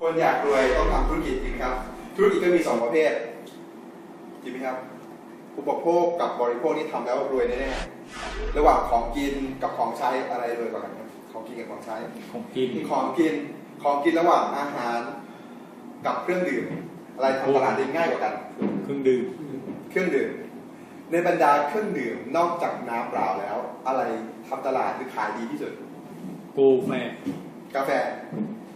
คนอยากรวยต้องทำธุรกิจจริงไหมครับ ธุรกิจก็มีสองประเภทจริงไหมครับอุปโภคกับบริโภคนี่ทำแล้วรวยแน่ๆระหว่างของกินกับของใช้อะไรรวยกว่ากันครับของกินกับของใช้ของกินของกินของกินระหว่างอาหารกับเครื่องดื่มอะไรทำตลาดได้ง่ายกว่ากัน เครื่องดื่มเครื่องดื่ม ในบรรดาเครื่องดื่มนอกจากน้ำเปล่าแล้ว อะไรทำตลาดหรือขายดีที่สุด กูแฟกาแฟ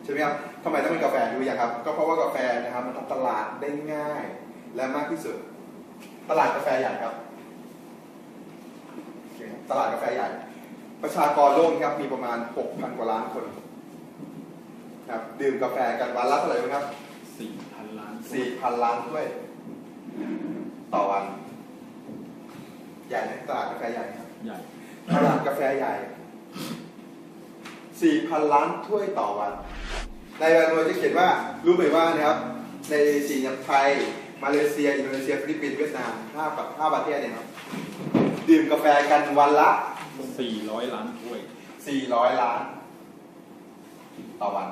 ใช่ไหมครับทำไมต้องเป็นกาแฟรู้ยังครับ ก็เพราะว่ากาแฟนะครับมันทำตลาดได้ง่ายและมากที่สุด ตลาดกาแฟใหญ่ครับโอเคครับตลาดกาแฟใหญ่ ประชากรโลกนะครับมีประมาณ 6,000 กว่าล้านคนครับดื่มกาแฟกันวันละเท่าไหร่รู้ไหมครับสี่พันล้าน 4,000 ล้านถ้วย ต่อวัน ใหญ่ไหมตลาดกาแฟใหญ่ครับ ใหญ่ ตลาดกาแฟใหญ่ 4,000 ล้านถ้วยต่อวัน ในวันรวยจะเขียนว่ารู้ไหมว่านะครับในสี่อย่างไทย มาเลเซีย อินโดนีเซีย ฟิลิปปินส์เวียดนามห้าประห้าประเทศเนี่ยครับดื่มกาแฟกันวันละสี่ร้อยล้านถ้วย 400 ล้าน ต่อวัน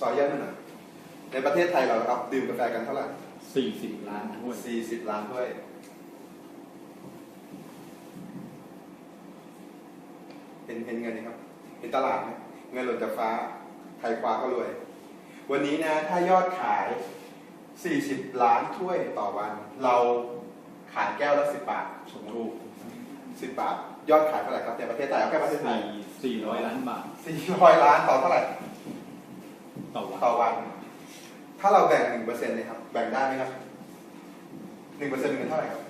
สอยเยอะไหมหน่อยในประเทศไทยเราครับ ดื่มกาแฟกันเท่าไหร่สี่สิบล้านถ้วย40 ล้านถ้วยเห็นเห็นเงินไหมครับ เห็นตลาดไหมเงินหล่นจากฟ้าใครคว้าก็รวย วันนี้นะ ถ้ายอดขาย 40 ล้านถ้วยต่อวัน เราขายแก้วละ10 บาทสมถูก10 บาท ยอดขายเท่าไหร่ครับในประเทศไทยเอาแค่ประเทศไทยสี่สี่ร้อยล้านบาท 400 ล้านต่อเท่าไหร่ ต่อวันต่อวัน ถ้าเราแบ่งหนึ่งเปอร์เซ็นต์เลยครับ แบ่งได้ไหมครับหนึ่งเปอร์เซ็นต์เป็นเท่าไหร่ครับ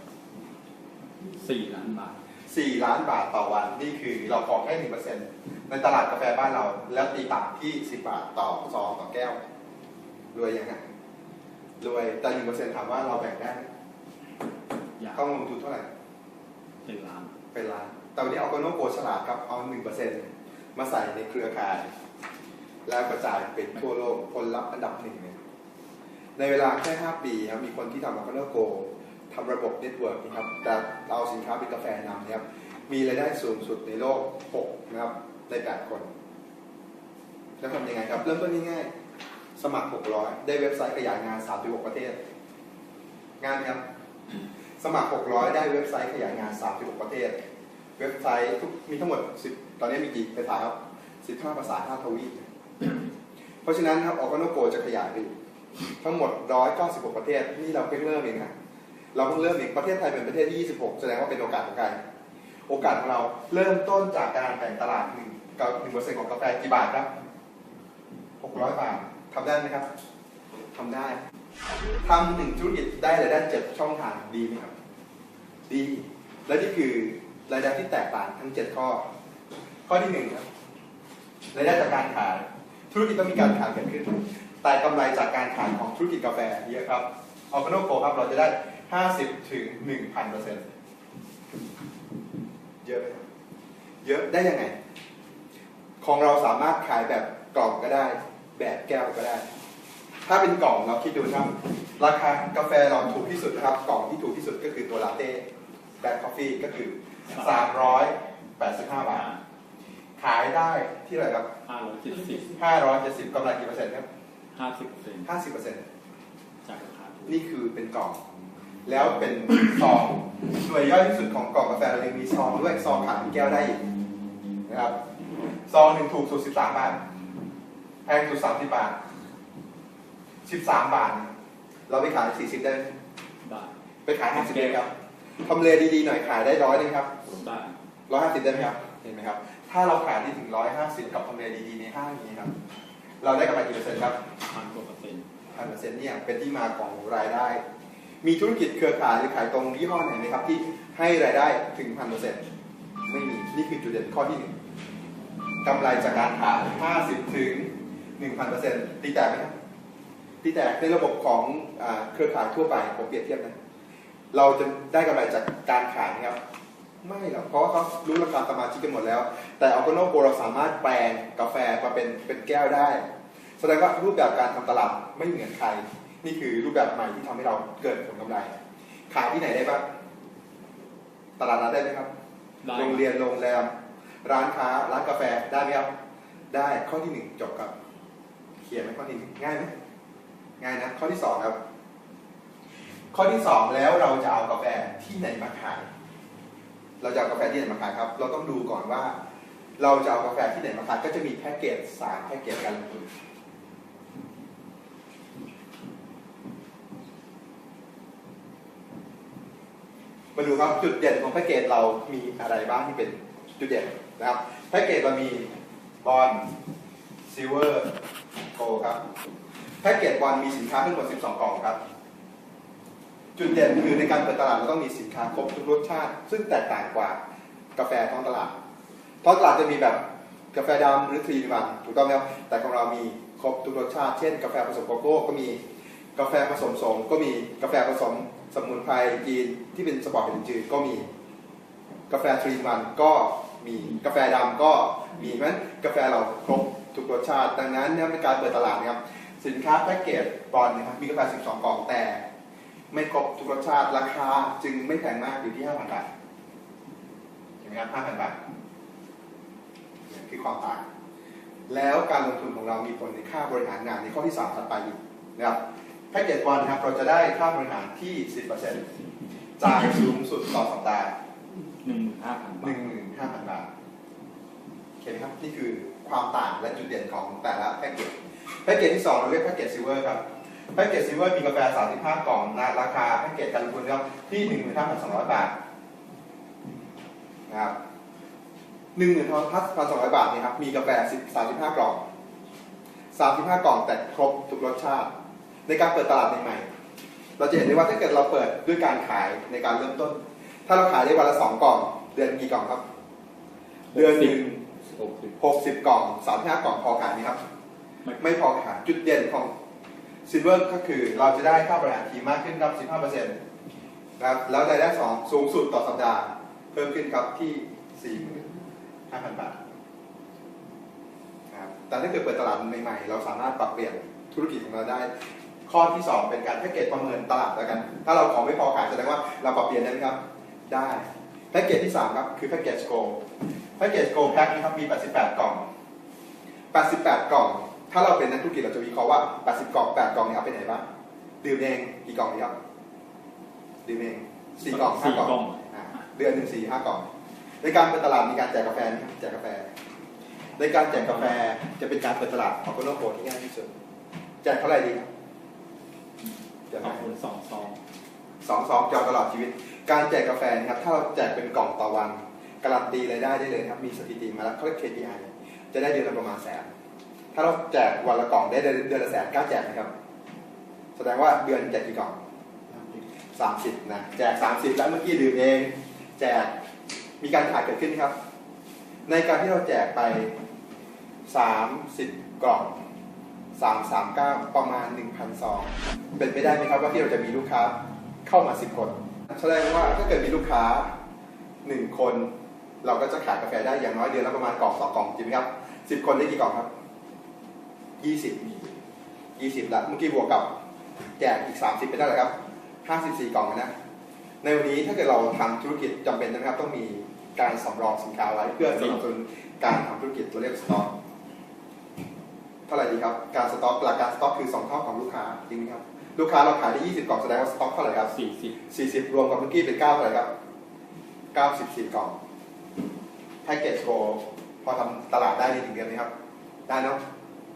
สี่ล้านบาทสี่ล้านบาทต่อวัน นี่คือเราขอแค่หนึ่งเปอร์เซ็นต์ ในตลาดกาแฟบ้านเรา แล้วตีต่ำที่สิบบาทต่อซองต่อแก้ว รวยยังไงรวยแต่หนึ่งเปอร์เซ็นต์ถามว่าเราแบ่งได้ไหมอยากต้องลงทุนเท่าไหร่เป็นล้านเป็นล้านแต่วันนี้เอาโกโนโกฉลาดครับเอาหนึ่งเปอร์เซ็นต์มาใส่ในเครือข่าย แล้วกระจายเป็นทั่วโลกผลลัพธ์อันดับหนึ่งเลยในเวลาแค่5ปีครับมีคนที่ทำโกโนโกทำระบบเน็ตเวิร์กนะครับแต่เอาสินค้าเป็นกาแฟนำนะครับมีรายได้สูงสุดในโลก 6 นะครับ ใน8คนแล้วทำยังไงครับ เริ่มต้นง่ายๆ สมัคร 600 ได้เว็บไซต์ขยายงาน 36 ประเทศ งานครับ สมัคร 600 ได้เว็บไซต์ขยายงาน 36 ประเทศ เว็บไซต์ทุกมีทั้งหมด 10 ตอนนี้มีกี่ภาษาครับ 15 ภาษา 5 ทวีป เพราะฉะนั้นครับออกโนโกจะขยายไปทั้งหมด 196 ประเทศ นี่เราเพิ่งเริ่มเองนะเราเพิ่งเริ่มเองประเทศไทยเป็นประเทศที่ 26 แสดงว่าเป็นโอกาสของใครโอกาสของเราเริ่มต้นจากการแบ่งตลาดหนึ่ง กับหนึ่งเปอร์เซ็นต์ของกาแฟกี่บาทครับ600บาททำได้ไหมครับทำได้ทำหนึ่งธุรกิจได้รายได้เจ็ดช่องทางดีไหมครับ ดี และนี่คือรายได้ที่แตกต่างทั้ง7ข้อ ข้อที่หนึ่งครับรายได้จากการขายธุรกิจต้องมีการขายเกิดขึ้น แต่กำไรจากการขายของธุรกิจกาแฟเยอะครับออกโนโกครับเราจะได้50ถึง1,000เปอร์เซ็นต์เยอะไหมเยอะได้ยังไง ของเราสามารถขายแบบกล่องก็ได้ แบบแก้วก็ได้ ถ้าเป็นกล่องเราคิดดูนะครับ ราคากาแฟเราถูกที่สุดนะครับ กล่องที่ถูกที่สุดก็คือตัวลาเต้แบล็คคอฟฟี่ก็คือ 385 บาท ขายได้ที่ไหนครับ ห้าร้อยเจ็ดสิบ570กำไรกี่เปอร์เซ็นต์ครับ ห้าสิบเปอร์เซ็นต์50เปอร์เซ็นต์จากราคาถูกนี่คือเป็นกล่อง แล้วเป็นซองหน่วยย่อยที่สุดของกล่องกาแฟเรายังมีซองด้วยซองขายเป็นแก้วได้อีกนะครับ ซองหนึ่งถูกสุด13บาท แพงสุด30บาท13บาท เราไปขาย40ได้ไหมได้ไปขาย50ได้ไหมครับทำเลดีๆหน่อยขายได้ร้อยนึงครับได้ร้อยห้าสิบได้ไหมครับ เห็นไหมครับ ถ้าเราขายได้ถึงร้อยห้าสิบกับทำเลดีๆในห้างนี้ครับ เราได้กำไรกี่เปอร์เซ็นต์ครับพันกว่าเปอร์เซ็นต์พันเปอร์เซ็นต์เนี่ยเป็นที่มาของรายได้ มีธุรกิจเครือข่ายหรือขายตรงยี่ห้อไหนไหมครับที่ให้รายได้ถึงพันเปอร์เซ็นต์ไม่มี นี่คือจุดเด่นข้อที่หนึ่ง กำไรจากการขายห้าสิบถึงหนึ่งพันเปอร์เซ็นต์ตีแตกไหมครับตีแตกในระบบของอ่าเครือข่ายทั่วไปผมเปรียบเทียบนะเราจะได้กำไรจากการขายไหมครับ ไม่หรอกเพราะว่าเขารู้ราคาสมาชิกกันหมดแล้ว แต่อัลโกโนโกเราสามารถแปลงกาแฟมาเป็นเป็นแก้วได้ แสดงว่ารูปแบบการทำตลาดไม่เหมือนใคร นี่คือรูปแบบใหม่ที่ทำให้เราเกิดผลกำไร ขายที่ไหนได้บ้างตลาดนัดได้ไหมครับได้โรงเรียนโรงแรม ร้านค้าร้านกาแฟได้ไหมครับ ได้ข้อที่หนึ่งจบครับ เขียร์ไหมข้อที่หนึ่งง่ายไหมง่ายนะ ข้อที่สองครับ ข้อที่สองแล้วเราจะเอากาแฟที่ไหนมาขาย เราจะเอากาแฟที่ไหนมาขายครับ เราต้องดูก่อนว่า เราจะเอากาแฟที่ไหนมาขายก็จะมีแพ็กเกจสามแพ็กเกจการลงทุนมาดูครับจุดเด่นของแพ็กเกจเรามีอะไรบ้างที่เป็นจุดเด่น นะครับแพ็กเกจเรามีบอลซิลเวอร์โกครับแพ็กเกจบอลมีสินค้าทั้งหมด 12 กล่องครับ จุดเด่นคือในการเปิดตลาดเราต้องมีสินค้าครบทุกรสชาติ ซึ่งแตกต่างกว่ากาแฟท้องตลาดท้องตลาดจะมีแบบกาแฟดำหรือทรีนวันถูกต้องไหมครับแต่ของเรามีครบทุกรสชาติเช่น กาแฟผสมโกโก้ก็มีกาแฟผสมสมก็มีกาแฟผสมสมุนไพรจีนที่เป็นสปอร์ตเป็นจืดก็มีกาแฟทรีนวันก็ มีกาแฟดำก็มีเพราะฉะนั้นกาแฟเราครบทุกรสชาติ ดังนั้นเนี่ยในการเปิดตลาดนะครับสินค้าแพ็กเกจบอลนะครับมีกาแฟ 12 กล่องแต่ ไม่ครบทุกรสชาติราคาจึงไม่แพงมากอยู่ที่ 5,000 บาทเห็นไหมครับ5,000 บาทนี่คือความต่างแล้วการลงทุนของเรามีผลในค่าบริหารงานในข้อที่ 3 ถัดไปอีกนะครับแพ็กเกจบอลนะครับเราจะได้ค่าบริหารที่ 10%จ่ายสูงสุดต่อสัปดาห์หนึ่งห้าพันหบานึ่ทง หมื่นห้าพันบาทโอเคครับนี่คือความต่างและจุดเด่นของแต่ละแพ็กเกจแพ็กเกจที่ 2 เราเรียกแพ็กเกจซิลเวอร์ครับแพ็กเกจซิลเวอร์มีกาแฟ 35 กล่องนะราคาแพ็กเกจการลงทุนครับที่ 15,200 บาทนะครับ15,200บาทเนี่ยครับมีกาแฟ10 35กล่อง35กล่องแต่ครบทุกรสชาติ ในการเปิดตลาดใหม่ๆเราจะเห็นได้ว่าถ้าเกิดเราเปิดด้วยการขายในการเริ่มต้น ถ้าเราขายได้วันละสองกล่อง เดือนกี่กล่องครับ เดือนหนึ่งหกสิบหกสิบกล่องสามห้ากล่องพอขายไหมครับไม่ไม่พอขายจุดเด่นของซิลเวอร์ก็คือเราจะได้ค่าบริหารทีมมากขึ้นครับ15%นะครับแล้วรายได้สองสูงสุดต่อสัปดาห์ เพิ่มขึ้นครับที่45,000บาทนะครับแต่ถ้าเกิดเปิดตลาดใหม่ๆ เราสามารถปรับเปลี่ยนธุรกิจของเราได้ ข้อที่2เป็นการแพ็กเกจประเมินตลาดแล้วกัน ถ้าเราของไม่พอขายแสดงว่าเราปรับเปลี่ยนได้ไหมครับ ได้แพ็กเกจที่3ครับคือแพ็กเกจโกแพ็กเกจโกแพ็กนะครับมี 88 กล่อง 88 กล่อง ถ้าเราเป็นนักธุรกิจเราจะวิเคราะห์ว่า 80 กล่อง 8 กล่องนี้เอาไปไหนบ้างดื่มเองกี่กล่องดีครับดื่มเอง4กล่องสี่5กล่องกล่องอ่าเดือนหนึ่งสี่ห้ากล่อง ในการเปิดตลาดมีการแจกกาแฟไหมครับแจกกาแฟ ในการแจกกาแฟจะเป็นการเปิดตลาดของโคโนโคที่ง่ายที่สุดแจกเท่าไหร่ดีครับแจกขเท่าอบไหร่คุณสองซองสองซองจองตลอดชีวิต การแจกกาแฟนะครับถ้าเราแจกเป็นกล่องต่อวัน การันตีรายได้ได้เลยครับ มีสถิติมาแล้วเขาเรียก KPI จะได้เดือนละประมาณแสน ถ้าเราแจกวันละกล่องได้เดือนละแสนก้าแจกนะครับ แสดงว่าเดือนแจกกี่กล่องสามสิบนะ แจกสามสิบแล้วเมื่อกี้ดื่มเอง แจก มีการขายเกิดขึ้นครับ ในการที่เราแจกไปสามสิบกล่องสามสามเก้าประมาณหนึ่งพันซอง เป็นไปได้ไหมครับว่าที่เราจะมีลูกค้าเข้ามาสิบคน แสดงว่าถ้าเกิดมีลูกค้าหนึ่งคน เราก็จะขายกาแฟได้อย่างน้อยเดือนละประมาณกล่องสองกล่องจริงไหมครับสิบคนได้กี่กล่องครับยี่สิบยี่สิบละเมื่อกี้บวกกับแจกอีกสามสิบเป็นเท่าไหร่ครับห้าสิบสี่กล่องนะในวันนี้ถ้าเกิดเราทำธุรกิจจำเป็นนะครับ ต้องมีการสำรองสินค้าไว้เพื่อสนับสนุนการทำธุรกิจเราเรียกสต็อกเท่าไหร่ดีครับการสต็อกหลักการสต็อกคือสองเท่าของลูกค้าจริงไหมครับลูกค้าเราขายได้20กล่องแสดงว่าสต็อกเท่าไหร่ครับสี่สิบ40รวมกับเมื่อกี้เป็น9เท่าไหร่ครับ94กล่อง แพ็กเกจโกพอทำตลาดได้ในหนึ่งเดือนไหมครับ ได้เนาะ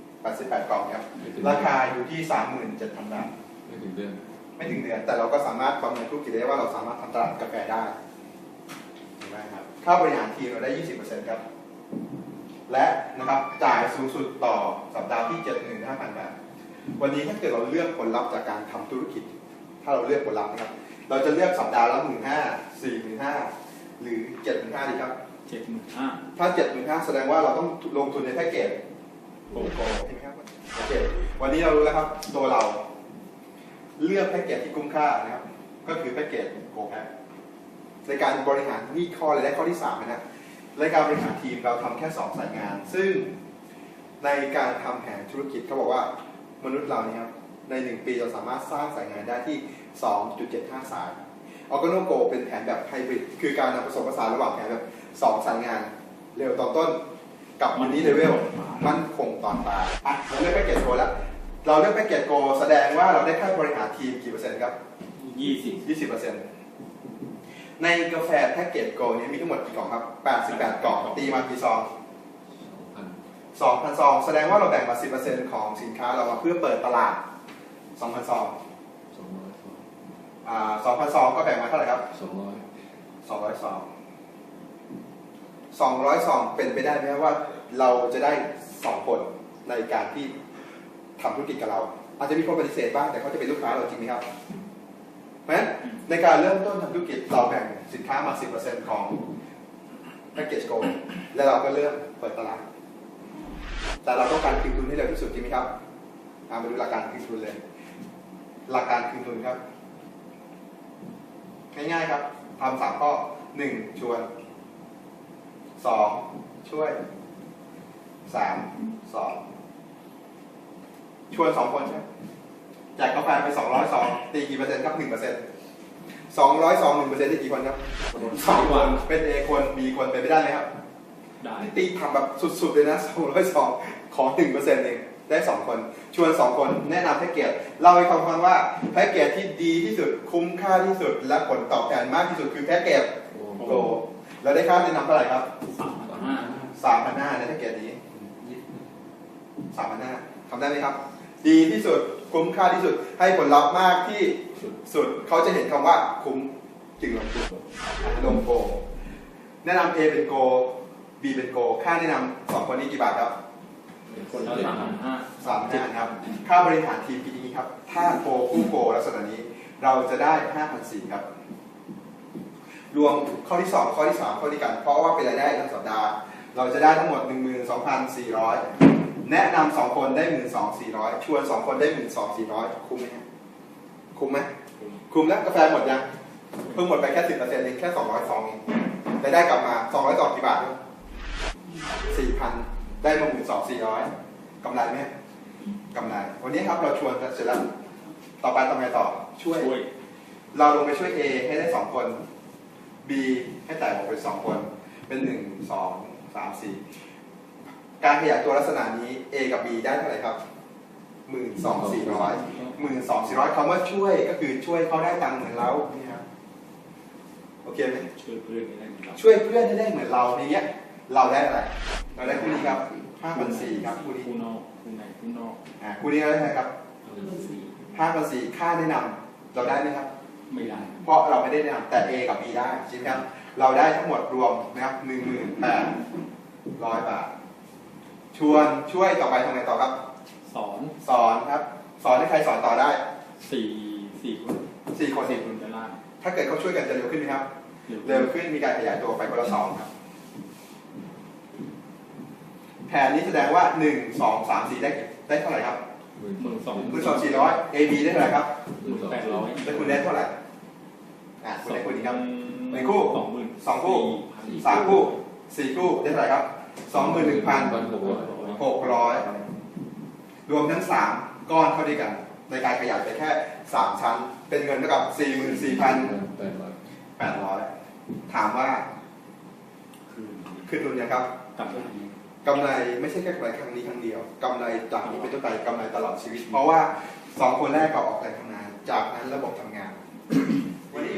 88 กล่องครับ ราคาอยู่ที่ 37,000 บาท ไม่ถึงเดือน ไม่ถึงเดือน แต่เราก็สามารถประเมินธุรกิจได้ว่าเราสามารถทำตลาดกาแฟได้เห็นไหมครับ ค่าบริหารทีมเราได้ 20%ครับ และนะครับจ่ายสูงสุดต่อสัปดาห์ที่ 75,000 บาท วันนี้ถ้าเกิดเราเลือกผลลัพธ์จากการทำธุรกิจ ถ้าเราเลือกผลลัพธ์นะครับ เราจะเลือกสัปดาห์ละหมื่นห้าสี่หมื่นห้าหรือเจ็ดหมื่นห้าดีครับ เจ็ดหมื่นห้าถ้าเจ็ดหมื่นห้าแสดงว่าเราต้องลงทุนในแพ็กเกจโกโก้ใช่ไหมครับโอเควันนี้เรารู้แล้วครับ ตัวเรา เลือกแพ็กเกจที่คุ้มค่านะครับ ก็คือแพ็กเกจโกแพ็ในการบริหารนี่ข้อเลยได้ข้อที่สามนะในการบริหารทีมเราทำแค่สองสายงาน ซึ่งในการทำแผนธุรกิจเขาบอกว่ามนุษย์เราเนี่ยครับในหนึ่งปีเราสามารถสร้างสายงานได้ที่ 2.75 สายออ g โนโกเป็นแผนแบบไฮบริดคือการนำผสมผสานระหว่างแผนแบบ 2สายงาน เร็วตอนต้น กับมันนี้เลเวลมันคงตอนตายอะเราเลือกแพ็กเกจโกแล้ว เราเลือกแพ็กเกจโกแสดงว่าเราได้ค่าบริหารทีมกี่เปอร์เซ็นต์ครับยี่สิบ20เปอร์เซ็นต์ในกาแฟแพ็กเกจโกนี้มีทั้งหมดกี่กล่องครับ88กล่องตีมากี่ซองพัน2,000ซองแสดงว่าเราแบ่งมา10%ของสินค้าเรามาเพื่อเปิดตลาด2,000ซองสองร้อยอ่า2,000ซองก็แบ่งมาเท่าไหร่ครับสองร้อย200ซอง 200ซองเป็นไปได้ไหมว่าเราจะได้2คนในการที่ทำธุรกิจกับเรา อาจจะมีคนปฏิเสธบ้างแต่เขาจะเป็นลูกค้าเราจริงไหมครับเพราะฉะนั้นในการเริ่มต้นทำธุรกิจเราแบ่งสินค้ามา 10%ของแพ็กเกจโกแล้วเราก็เริ่มเปิดตลาด แต่เราต้องการคืนทุนให้เร็วที่สุดจริงไหมครับเอามาดูหลักการคืนทุนเลย หลักการคืนทุนครับ ง่ายๆครับทำสามข้อหนึ่งชวน สองช่วยสามสองชวนสองคนใช่ไหมแจกกาแฟไปสองร้อยซองตีกี่เปอร์เซ็นต์ครับหนึ่งเปอร์เซ็นต์สองร้อยซองหนึ่งเปอร์เซ็นต์ได้กี่คนครับสองคนเป็นเอคนบีคนเป็นไปได้ไหมครับได้นี่ตีทำแบบสุดๆเลยนะสองร้อยสองขอหนึ่งเปอร์เซ็นต์เองได้สองคน ชวนสองคนแนะนำแพ็กเกจเล่าให้เขาฟังว่าแพ็กเกจที่ดีที่สุดคุ้มค่าที่สุดและผลตอบแทนมากที่สุดคือแพ็กเกจโอ้โกแล้วได้ค่าแนะนำเท่าไหร่ครับสามพันห้า สามพันห้าในแพ็กเกจนี้สามพันห้าทำได้ไหมครับ ดีที่สุดคุ้มค่าที่สุดให้ผลลัพธ์มากที่สุดสุดเขาจะเห็นคำว่าคุ้มจึงลงทุนลงโก แนะนำ A เป็นโก B เป็นโก ค่าแนะนำสองคนนี้กี่บาทครับคนละสามพันห้าสามพันครับ ค่าบริหารทีมปีนี้ครับ ถ้าโกคู่โกลักษณะนี้ เราจะได้ห้าพันสี่ครับ รวมข้อที่สองข้อที่สามข้อที่กัน เพราะว่าเป็นรายได้ทั้งสัปดาห์ เราจะได้ทั้งหมด 12,400 แนะนำสองคนได้ 12,400 ชวนสองคนได้ 12,400 คุ้มไหมฮะคุ้มไหมคุมแล้วกาแฟหมดยังเพิ่งหมดไปแค่สิบเปอร์เซ็นต์เองแค่สองร้อยซองเองแต่ได้กลับมาสองร้อยซองกี่บาทสี่พันได้มาหมื่นสองสี่ร้อยกำไรไหมกำไร วันนี้ครับเราชวนกันเสร็จแล้ว ต่อไปทำไงต่อช่วยช่วย เราลงไปช่วย A ให้ได้สองคน B ให้แตกออกเป็นสองคน เป็นหนึ่งสอง สามสี่การขยายตัวลักษณะนี้ A กับ B ได้เท่าไหร่ครับหมื่นสองสี่ร้อยหมื่นสองสี่ร้อยคำว่าช่วยก็คือช่วยเขาได้ตังค์เหมือนเราเนี่ยครับโอเคไหมช่วยเพื่อนไม่ได้เหมือนเราช่วยเพื่อนให้ได้เหมือนเราในเนี้ย เราได้อะไร เราได้คู่นี้ครับห้าพันสี่ครับคู่นี้คู่นอกคู่ในคู่นอกอ่าคู่นี้เราได้เท่าไหร่ครับสี่ห้าพันสี่ค่าแนะนำเราได้ไหมครับ ไม่ได้ เพราะเราไม่ได้แนะนำแต่ A กับ B ได้ใช่ไหมครับ เราได้ทั้งหมดรวมนะครับหนึ่งหมื่นแปดร้อยบาท ชวนช่วยต่อไปทำไงต่อครับ สอนสอนครับ สอนให้ใครสอนต่อได้สี่สี่คนสี่คนสี่คนจะล่างถ้าเกิดเขาช่วยกันจะเร็วขึ้นไหมครับ เร็วขึ้นมีการขยายตัวไปคนละสองครับ แผนนี้แสดงว่าหนึ่งสองสามสี่ได้ได้เท่าไหร่ครับหมื่นสองคุณสองสี่ร้อย A B ได้เท่าไหร่ครับหมื่นแปดร้อยแล้วคุณได้เท่าไหร่อ่าคุณได้คุณนี้ครับหนึ่งคู่สองหมื่น สองคู่สามคู่สี่คู่ได้เท่าไหร่ครับสองหมื่นหนึ่งพันพันหกร้อยหกร้อยรวมทั้งสามก้อนเข้าด้วยกัน ในการขยายไปแค่สามชั้น เป็นเงินเท่ากับสี่หมื่นสี่พันแปดร้อยแปดร้อยถามว่าคือคือทุนเนี่ยครับตัดได้กำไรไม่ใช่แค่กำไรครั้งนี้ครั้งเดียวกำไรจากนี้เป็นต้นไปกำไรตลอดชีวิต เพราะว่าสองคนแรกก็ออกแรงทำงาน จากนั้นระบบทำงาน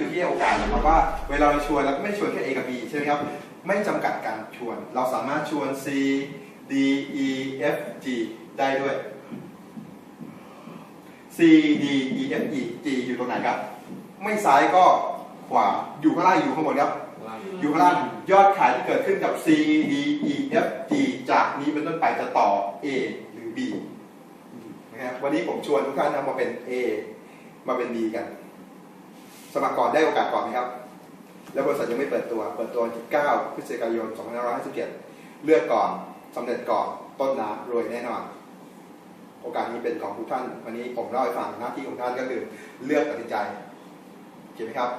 วันนี้อยู่ที่โอกาสนะครับว่าเวลาเราชวนเราก็ไม่ชวนแค่ A กับ B ใช่ไหมครับไม่จำกัดการชวน เราสามารถชวน C D E F G ได้ด้วย C D E F E G อยู่ตรงไหนครับ ไม่ซ้ายก็ขวาอยู่ข้างล่างอยู่ข้างบนครับ อยู่ข้างล่างยอดขายที่เกิดขึ้นกับ C D E F G จากนี้เป็นต้นไปจะต่อ A หรือ B นะครับวันนี้ผมชวนทุกท่านนะมาเป็น A มาเป็น B กัน สมัครก่อนได้โอกาสก่อนไหมครับ แล้วบริษัทยังไม่เปิดตัว เปิดตัวที่9พฤศจิกายน2557 เลือกก่อนสำเร็จก่อนต้นน้ำรวยแน่นอน โอกาสนี้เป็นของทุกท่าน วันนี้ผมเล่าให้ฟังหน้าที่ของท่านก็คือเลือกตัดสินใจโอเคไหมครับ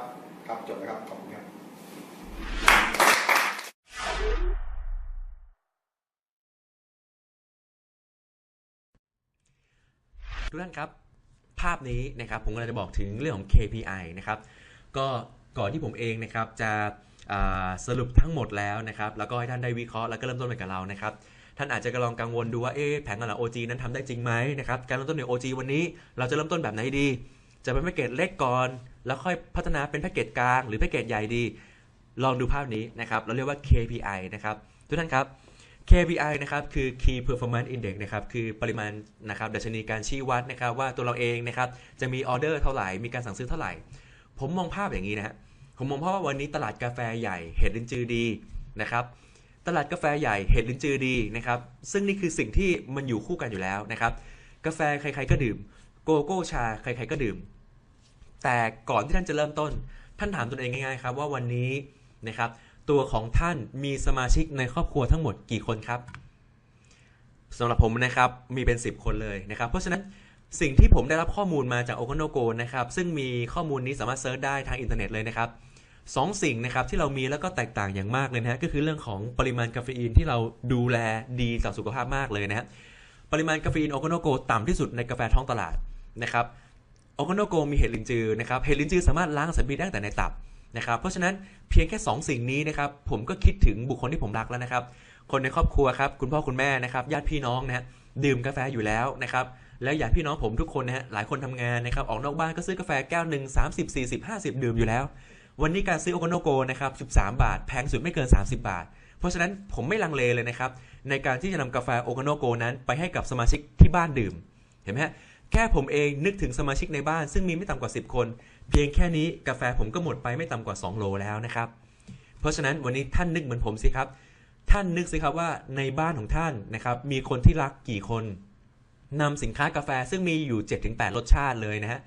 ครับจบแล้วครับขอบคุณครับทุกท่านครับ ภาพนี้นะครับผมกำลังจะบอกถึงเรื่องของ KPI นะครับก็ก่อนที่ผมเองนะครับจะสรุปทั้งหมดแล้วนะครับแล้วก็ให้ท่านได้วิเคราะห์แล้วก็เริ่มต้นไปกับเรานะครับท่านอาจจะกำลังกังวลดูว่าเอ๊ะแผงกำลัง OG นั้นทำได้จริงไหมนะครับการเริ่มต้นใน OG วันนี้เราจะเริ่มต้นแบบไหนดี จะเป็นแพ็กเกจเล็กก่อน แล้วค่อยพัฒนาเป็นแพ็กเกจกลางหรือแพ็กเกจใหญ่ดี ลองดูภาพนี้นะครับเราเรียกว่า KPI นะครับทุกท่านครับ KPI นะครับคือ Key Performance Index นะครับคือปริมาณนะครับดัชนีการชี้วัดนะครับว่าตัวเราเองนะครับจะมีออเดอร์เท่าไหร่ มีการสั่งซื้อเท่าไหร่ ผมมองภาพอย่างนี้นะฮะผมมองภาพว่าวันนี้ตลาดกาแฟใหญ่เห็ดลินจือดีนะครับตลาดกาแฟใหญ่เห็ดลินจือดีนะครับซึ่งนี่คือสิ่งที่มันอยู่คู่กันอยู่แล้วนะครับกาแฟใครๆก็ดื่ม โกโก้ชาใครๆก็ดื่ม แต่ก่อนที่ท่านจะเริ่มต้น ท่านถามตนเองง่ายๆครับว่าวันนี้นะครับ ตัวของท่านมีสมาชิกในครอบครัวทั้งหมดกี่คนครับสำหรับผมนะครับมีเป็น 10 คนเลยนะครับ เพราะฉะนั้นสิ่งที่ผมได้รับข้อมูลมาจาก o k o n o g o นะครับ ซึ่งมีข้อมูลนี้สามารถเซิร์ชได้ทางอินเทอร์เน็ตเลยนะครับสองสิ่งนะครับที่เรามีแล้วก็แตกต่างอย่างมากเลยนะฮะก็คือเรื่องของปริมาณกาเฟอีนที่เราดูแลดีต่อสุขภาพมากเลยนะฮะปริมาณกาเฟอีน o k o n o g o ต่ำที่สุดในกาแฟท้องตลาดนะครับโอโกโนโกมีเห็ดลินจือนะครับเห็ดลินจือสามารถล้างสารพิษได้ตั้งแต่ในตับ นะครับเพราะฉะนั้นเพียงแค่ 2 สิ่งนี้นะครับผมก็คิดถึงบุคคลที่ผมรักแล้วนะครับ คนในครอบครัวครับคุณพ่อคุณแม่นะครับญาติพี่น้องนะฮะดื่มกาแฟอยู่แล้วนะครับแล้วญาติพี่น้องผมทุกคนนะฮะหลายคนทำงานนะครับออกนอกบ้านก็ซื้อกาแฟแก้วหนึ่ง30 40 50ดื่มอยู่แล้ว วันนี้การซื้อโอโกโนโกนะครับ13บาท แพงสุดไม่เกิน 30 บาท เพราะฉะนั้นผมไม่ลังเลเลยนะครับในการที่จะนำกาแฟโอโกโนโกนั้นไปให้กับสมาชิกที่บ้านดื่มเห็นไหมฮะ แค่ผมเองนึกถึงสมาชิกในบ้าน ซึ่งมีไม่ต่ำกว่า 10 คน เพียงแค่นี้กาแฟผมก็หมดไปไม่ต่ำกว่า 2 โลแล้วนะครับ เพราะฉะนั้นวันนี้ท่านนึกเหมือนผมสิครับ ท่านนึกสิครับว่าในบ้านของท่านนะครับมีคนที่รักกี่คนนำสินค้ากาแฟซึ่งมีอยู่ 7-8 รสชาติเลยนะฮะ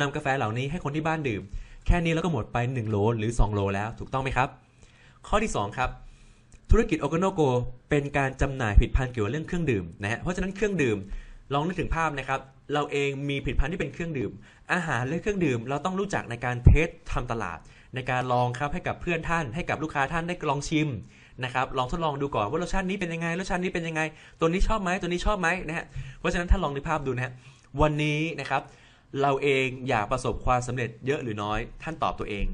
นำกาแฟเหล่านี้ให้คนที่บ้านดื่ม แค่นี้แล้วก็หมดไป 1 โลหรือ 2 โลแล้วถูกต้องไหมครับ ข้อที่ 2 ครับ ธุรกิจโอ a โนโกเป็นการจำหน่ายผลิตภัณฑ์เกี่ยวกับเรื่องเครื่องดื่มนะฮะเพราะฉะนั้นเครื่องดื่มลองนึกถึงภาพนะครับ เราเองมีผลิตภัณฑ์ที่เป็นเครื่องดื่ม อาหารและเครื่องดื่ม เราต้องรู้จักในการเทสทำตลาด ในการลองครับให้กับเพื่อนท่าน ให้กับลูกค้าท่านได้ลองชิมนะครับลองทดลองดูก่อนว่ารสชาตินี้เป็นยังไงรสชาตินี้เป็นยังไง ตัวนี้ชอบไหมตัวนี้ชอบไหมนะฮะเพราะฉะนั้นท่านลองนึกภาพดูนะฮะวันนี้นะครับ เราเองอยากประสบความสำเร็จเยอะหรือน้อย ท่านตอบตัวเอง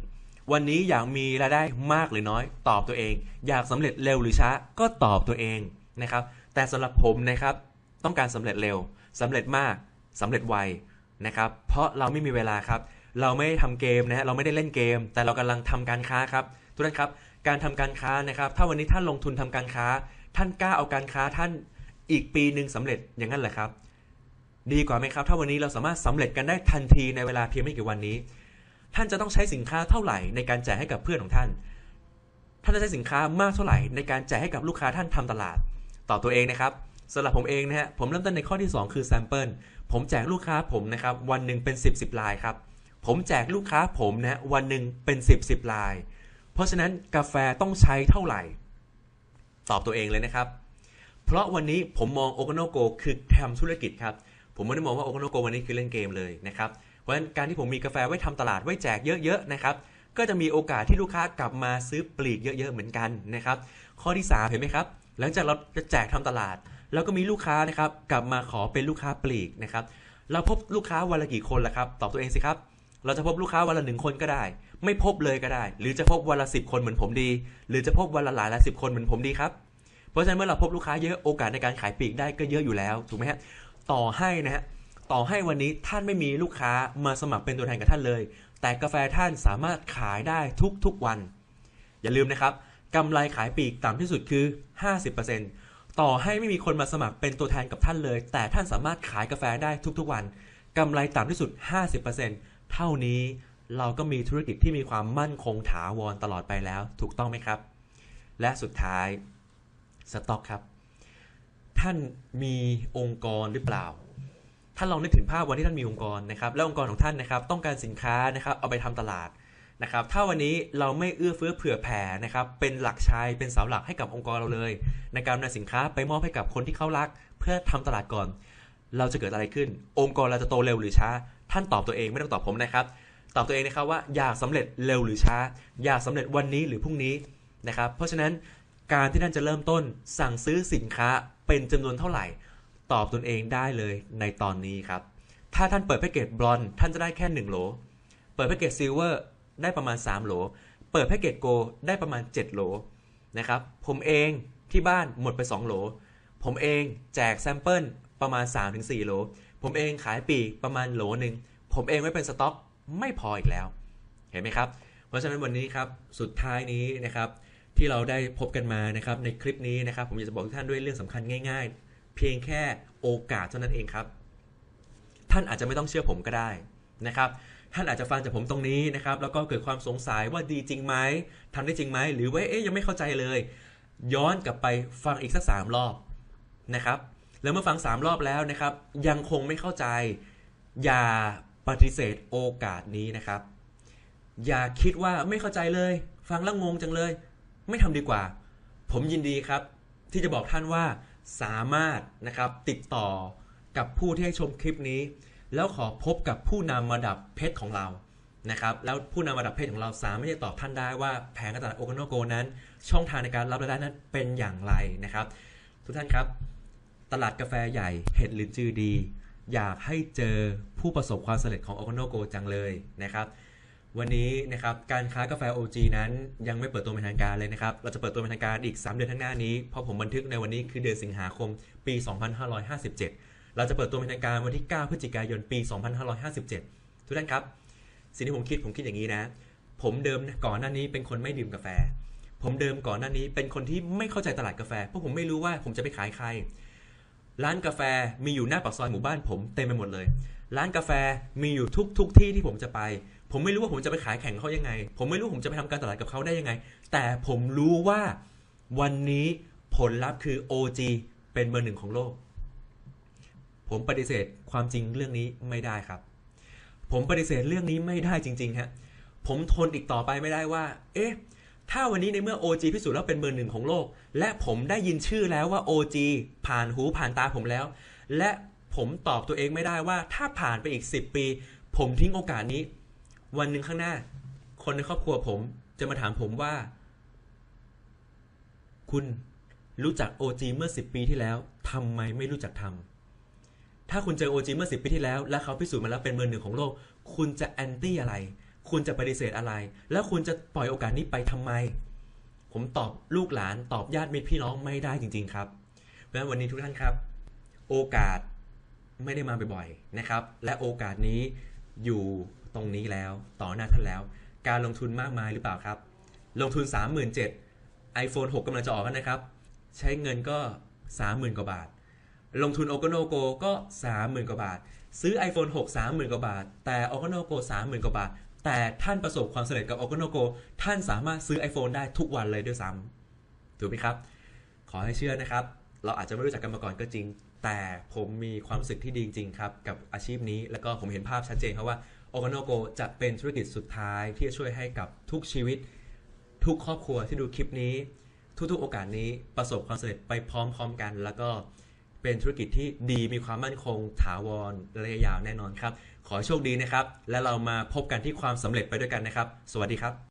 วันนี้อยากมีรายได้มากหรือน้อย ตอบตัวเอง อยากสำเร็จเร็วหรือช้าก็ตอบตัวเองนะครับ แต่สำหรับผมนะครับ ต้องการสำเร็จเร็วสำเร็จมาก สำเร็จไวนะครับ เพราะเราไม่มีเวลาครับ เราไม่ได้ทำเกมนะฮะเราไม่ได้เล่นเกม แต่เรากำลังทำการค้าครับทุกท่านครับ การทำการค้านะครับ ถ้าวันนี้ท่านลงทุนทำการค้า ท่านกล้าเอาการค้าท่านอีกปีหนึ่งสำเร็จอย่างนั้นเหรอครับ ดีกว่าไหมครับ ถ้าวันนี้เราสามารถสำเร็จกันได้ทันทีในเวลาเพียงไม่กี่วันนี้ ท่านจะต้องใช้สินค้าเท่าไหร่ในการแจกให้กับเพื่อนของท่าน ท่านจะใช้สินค้ามากเท่าไหร่ในการแจกให้กับลูกค้าท่านทำตลาด ต่อตัวเองนะครับ สำหรับผมเองนะฮะผมเริ่มต้นในข้อที่ 2 คือแซมเปิลผมแจกลูกค้าผมนะครับวันหนึ่งเป็น 10 10ลายครับผมแจกลูกค้าผมนะฮะวันหนึ่งเป็น 10 10ลาย เพราะฉะนั้นกาแฟต้องใช้เท่าไหร่ ตอบตัวเองเลยนะครับ เพราะวันนี้ผมมองโอ a โนโกคือทำธุรกิจครับผมไม่ได้มองว่าโอ a โนโกวันนี้คือเล่นเกมเลยนะครับเพราะฉะนั้นการที่ผมมีกาแฟไว้ทำตลาดไว้แจกเยอะๆนะครับก็จะมีโอกาสที่ลูกค้ากลับมาซื้อปลีกเยอะ ๆ เหมือนกันนะครับข้อที่ 3 เห็นไหมครับ หลังจากเราจะแจกทำตลาด แล้วก็มีลูกค้านะครับกลับมาขอเป็นลูกค้าปลีกนะครับเราพบลูกค้าวันละกี่คนล่ะครับตอบตัวเองสิครับ เราจะพบลูกค้าวันละหนึ่งคนก็ได้ ไม่พบเลยก็ได้ หรือจะพบวันละสิบคนเหมือนผมดี หรือจะพบวันละหลายละสิบคนเหมือนผมดีครับเพราะฉะนั้นเมื่อเราพบลูกค้าเยอะโอกาสในการขายปลีกได้ก็เยอะอยู่แล้วถูกไหมฮะต่อให้นะฮะต่อให้วันนี้ท่านไม่มีลูกค้ามาสมัครเป็นตัวแทนกับท่านเลย แต่กาแฟท่านสามารถขายได้ทุกๆวัน อย่าลืมนะครับกำไรขายปลีกต่ำที่สุดคือ 50% ต่อให้ไม่มีคนมาสมัครเป็นตัวแทนกับท่านเลย แต่ท่านสามารถขายกาแฟได้ทุกๆวันกำไรต่ำที่สุด 50%เท่านี้เราก็มีธุรกิจที่มีความมั่นคงถาวรตลอดไปแล้ว ถูกต้องไหมครับ และสุดท้ายสต็อกครับ ท่านมีองค์กรหรือเปล่าท่านลองนึกถึงภาพวันที่ท่านมีองค์กรนะครับ แล้วองค์กรของท่านนะครับ ต้องการสินค้านะครับ เอาไปทำตลาด นะครับถ้าวันนี้เราไม่เอื้อเฟื้อเผื่อแผ่นะครับเป็นหลักชายเป็นเสาหลักให้กับองค์กรเราเลย ในการนำสินค้าไปมอบให้กับคนที่เขารัก เพื่อทำตลาดก่อน เราจะเกิดอะไรขึ้น องค์กรเราจะโตเร็วหรือช้า ท่านตอบตัวเองไม่ต้องตอบผมนะครับ ตอบตัวเองนะครับว่าอยากสำเร็จเร็วหรือช้า อยากสำเร็จวันนี้หรือพรุ่งนี้นะครับเพราะฉะนั้นการที่ท่านจะเริ่มต้นสั่งซื้อสินค้าเป็นจำนวนเท่าไหร่ ตอบตนเองได้เลยในตอนนี้ครับถ้าท่านเปิดแพ็กเกจบรอนท่านจะได้แค่1โหลเปิดแพ็กเกจซิลเวอร์ ได้ประมาณ 3 โหล เปิดแพ็กเกจโกได้ประมาณ 7 โหลนะครับ ผมเองที่บ้านหมดไป 2 โหล ผมเองแจกแซมเปิลประมาณ 3-4 โหล ผมเองขายปีกประมาณโหลหนึ่ง ผมเองไว้เป็นสต็อกไม่พออีกแล้ว เห็นไหมครับ เพราะฉะนั้นวันนี้ครับ สุดท้ายนี้นะครับที่เราได้พบกันมานะครับในคลิปนี้นะครับ ผมอยากจะบอกทุกท่านด้วยเรื่องสำคัญง่าย ๆ เพียงแค่โอกาสเท่านั้นเองครับ ท่านอาจจะไม่ต้องเชื่อผมก็ได้นะครับ ท่านอาจจะฟังจากผมตรงนี้นะครับ แล้วก็เกิดความสงสัยว่าดีจริงไหมทำได้จริงไหม หรือว่าเอ๊ยยังไม่เข้าใจเลย ย้อนกลับไปฟังอีกสักสามรอบนะครับ แล้วเมื่อฟังสามรอบแล้วนะครับ ยังคงไม่เข้าใจ อย่าปฏิเสธโอกาสนี้นะครับ อย่าคิดว่าไม่เข้าใจเลย ฟังแล้วงงจังเลย ไม่ทำดีกว่า ผมยินดีครับ ที่จะบอกท่านว่าสามารถนะครับติดต่อกับผู้ที่ให้ชมคลิปนี้ แล้วขอพบกับผู้นำระดับเพชรของเรานะครับแล้วผู้นำระดับเพชรของเราสามารถจะตอบท่านได้ว่าแผงการตลาดโอคโนโกนั้น ช่องทางในการรับรายได้นั้นเป็นอย่างไรนะครับ ทุกท่านครับ ตลาดกาแฟใหญ่เห็ดลินจือดี อยากให้เจอผู้ประสบความสำเร็จของโอคโนโกจังเลยนะครับ วันนี้นะครับการค้ากาแฟ OG นั้นยังไม่เปิดตัวเป็นทางการเลยนะครับ เราจะเปิดตัวเป็นทางการอีก 3 เดือนข้างหน้านี้เพราะผมบันทึกในวันนี้คือเดือนสิงหาคมปี 2557 เราจะเปิดตัวเป็นทางการวันที่ 9 พฤศจิกายนปี 2557 ทุกท่านครับ สิ่งที่ผมคิดผมคิดอย่างนี้นะ ผมเดิมก่อนหน้านี้เป็นคนไม่ดื่มกาแฟ ผมเดิมก่อนหน้านี้เป็นคนที่ไม่เข้าใจตลาดกาแฟ เพราะผมไม่รู้ว่าผมจะไปขายใคร ร้านกาแฟมีอยู่หน้าปากซอยหมู่บ้านผมเต็มไปหมดเลย ร้านกาแฟมีอยู่ทุกทุกที่ที่ผมจะไป ผมไม่รู้ว่าผมจะไปขายแข่งเขายังไง ผมไม่รู้ผมจะไปทำการตลาดกับเขาได้ยังไง แต่ผมรู้ว่าวันนี้ผลลัพธ์คือ OG เป็นเบอร์หนึ่งของโลก ผมปฏิเสธความจริงเรื่องนี้ไม่ได้ครับ ผมปฏิเสธเรื่องนี้ไม่ได้จริงๆฮะผมทนอีกต่อไปไม่ได้ว่า เอ๊ะ ถ้าวันนี้ในเมื่อ OG พิสูจน์แล้วเป็นเบอร์หนึ่งของโลก และผมได้ยินชื่อแล้วว่า OG ผ่านหูผ่านตาผมแล้ว และผมตอบตัวเองไม่ได้ว่า ถ้าผ่านไปอีก 10 ปี ผมทิ้งโอกาสนี้ วันหนึ่งข้างหน้า คนในครอบครัวผมจะมาถามผมว่า คุณรู้จัก OG เมื่อ 10 ปีที่แล้วทำไมไม่รู้จักทำ ถ้าคุณเจอ OG เมื่อ10ปีที่แล้ว และเขาพิสูจน์มาแล้วเป็นเบอร์หนึ่งของโลก คุณจะแอนตี้อะไร คุณจะปฏิเสธอะไร แล้วคุณจะปล่อยโอกาสนี้ไปทำไม ผมตอบลูกหลานตอบญาติมิตรพี่น้องไม่ได้จริง ๆ ครับเพราะฉะนั้นวันนี้ทุกท่านครับ โอกาสไม่ได้มาบ่อยๆนะครับ และโอกาสนี้อยู่ตรงนี้แล้วต่อหน้าท่านแล้ว การลงทุนมากมายหรือเปล่าครับ ลงทุน 37,000 iPhone 6กำลังจะออกแล้วนะครับ ใช้เงินก็ 30,000 กว่าบาท ลงทุน o k o n o Go ก็ 30,000 กว่าบาท ซื้อ iPhone 6 30,000 กว่าบาท แต่ o k o n o Go 30,000 กว่าบาท แต่ท่านประสบความสำเร็จกับ o k o n o Go ท่านสามารถซื้อ iPhone ได้ทุกวันเลยด้วยซ้ำถูกไหมครับ ขอให้เชื่อนะครับ เราอาจจะไม่รู้จักกันมาก่อนก็จริง แต่ผมมีความรู้สึกที่ดีจริงครับ กับอาชีพนี้ แล้วก็ผมเห็นภาพชัดเจนครับว่า o k o n o Go จะเป็นธุรกิจสุดท้ายที่จะช่วยให้กับทุกชีวิต ทุกครอบครัวที่ดูคลิปนี้ ทุกๆ โอกาสนี้ประสบความสำเร็จไปพร้อม ๆ กัน แล้วก็ เป็นธุรกิจที่ดีมีความมั่นคง ถาวรระยะยาวแน่นอนครับ ขอโชคดีนะครับ และเรามาพบกันที่ความสำเร็จไปด้วยกันนะครับ สวัสดีครับ